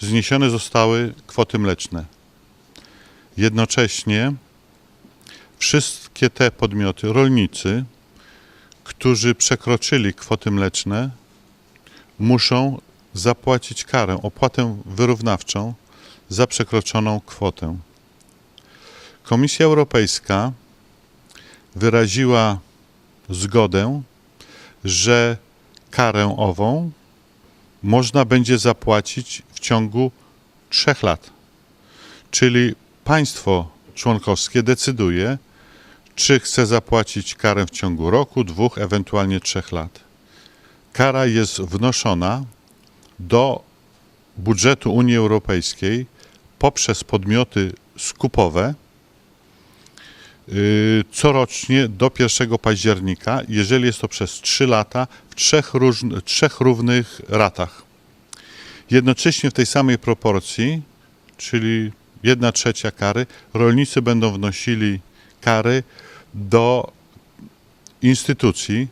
zniesione zostały kwoty mleczne. Jednocześnie wszystkie te podmioty, rolnicy, którzy przekroczyli kwoty mleczne, muszą zapłacić karę, opłatę wyrównawczą za przekroczoną kwotę. Komisja Europejska wyraziła zgodę, że karę ową można będzie zapłacić w ciągu trzech lat. Czyli państwo członkowskie decyduje, czy chce zapłacić karę w ciągu roku, dwóch, ewentualnie trzech lat. Kara jest wnoszona do budżetu Unii Europejskiej poprzez podmioty skupowe corocznie do 1 października, jeżeli jest to przez 3 lata w trzech, trzech równych ratach. Jednocześnie w tej samej proporcji, czyli 1 trzecia kary, rolnicy będą wnosili kary do instytucji,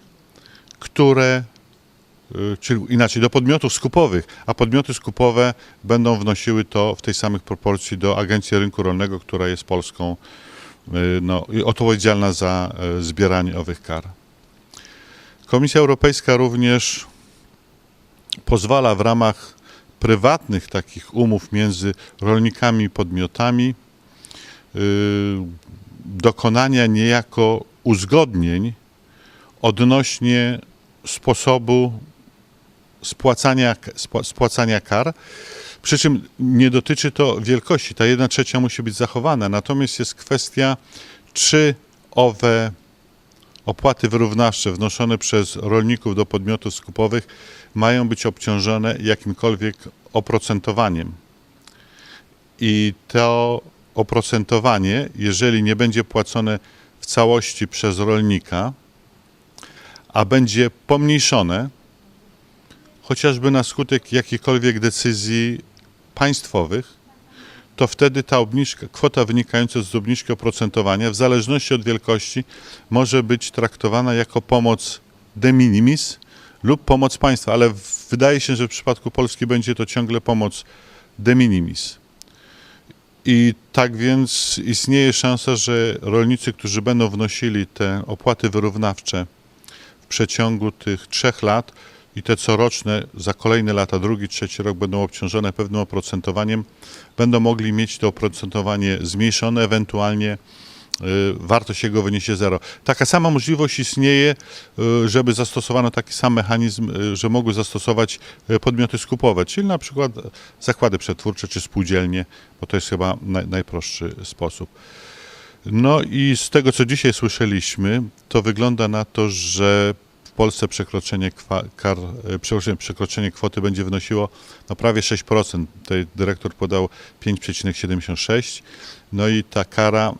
które, y, czyli inaczej, do podmiotów skupowych, a podmioty skupowe będą wnosiły to w tej samej proporcji do Agencji Rynku Rolnego, która jest polską, y, no, i odpowiedzialna za y, zbieranie owych kar. Komisja Europejska również pozwala w ramach prywatnych takich umów między rolnikami i podmiotami y, dokonania niejako uzgodnień odnośnie sposobu spłacania, spła- spłacania kar. Przy czym nie dotyczy to wielkości, ta jedna trzecia musi być zachowana, natomiast jest kwestia, czy owe opłaty wyrównawcze wnoszone przez rolników do podmiotów skupowych mają być obciążone jakimkolwiek oprocentowaniem. I to oprocentowanie, jeżeli nie będzie płacone w całości przez rolnika, a będzie pomniejszone, chociażby na skutek jakichkolwiek decyzji państwowych, to wtedy ta obniżka, kwota wynikająca z obniżki oprocentowania, w zależności od wielkości, może być traktowana jako pomoc de minimis lub pomoc państwa, ale wydaje się, że w przypadku Polski będzie to ciągle pomoc de minimis. I tak więc istnieje szansa, że rolnicy, którzy będą wnosili te opłaty wyrównawcze w przeciągu tych trzech lat i te coroczne za kolejne lata, drugi, trzeci rok będą obciążone pewnym oprocentowaniem, będą mogli mieć to oprocentowanie zmniejszone, ewentualnie y, wartość jego wyniesie zero. Taka sama możliwość istnieje, y, żeby zastosowano taki sam mechanizm, y, że mogły zastosować podmioty skupowe, czyli na przykład zakłady przetwórcze czy spółdzielnie, bo to jest chyba naj, najprostszy sposób. No i z tego, co dzisiaj słyszeliśmy, to wygląda na to, że Polsce przekroczenie, kar, e, przekroczenie, przekroczenie kwoty będzie wynosiło no prawie 6%. Tutaj dyrektor podał 5,76. No i ta kara,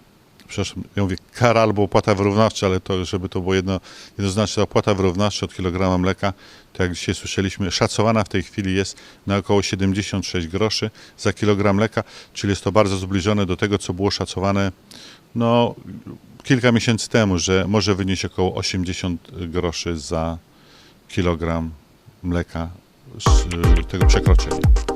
przepraszam, ja mówię kara albo opłata wyrównawcza, ale to, żeby to było jedno, jednoznaczne, opłata wyrównawcza od kilograma mleka, to jak dzisiaj słyszeliśmy, szacowana w tej chwili jest na około 76 groszy za kilogram mleka, czyli jest to bardzo zbliżone do tego, co było szacowane no, kilka miesięcy temu, że może wynieść około 80 groszy za kilogram mleka z y, tego przekroczenia.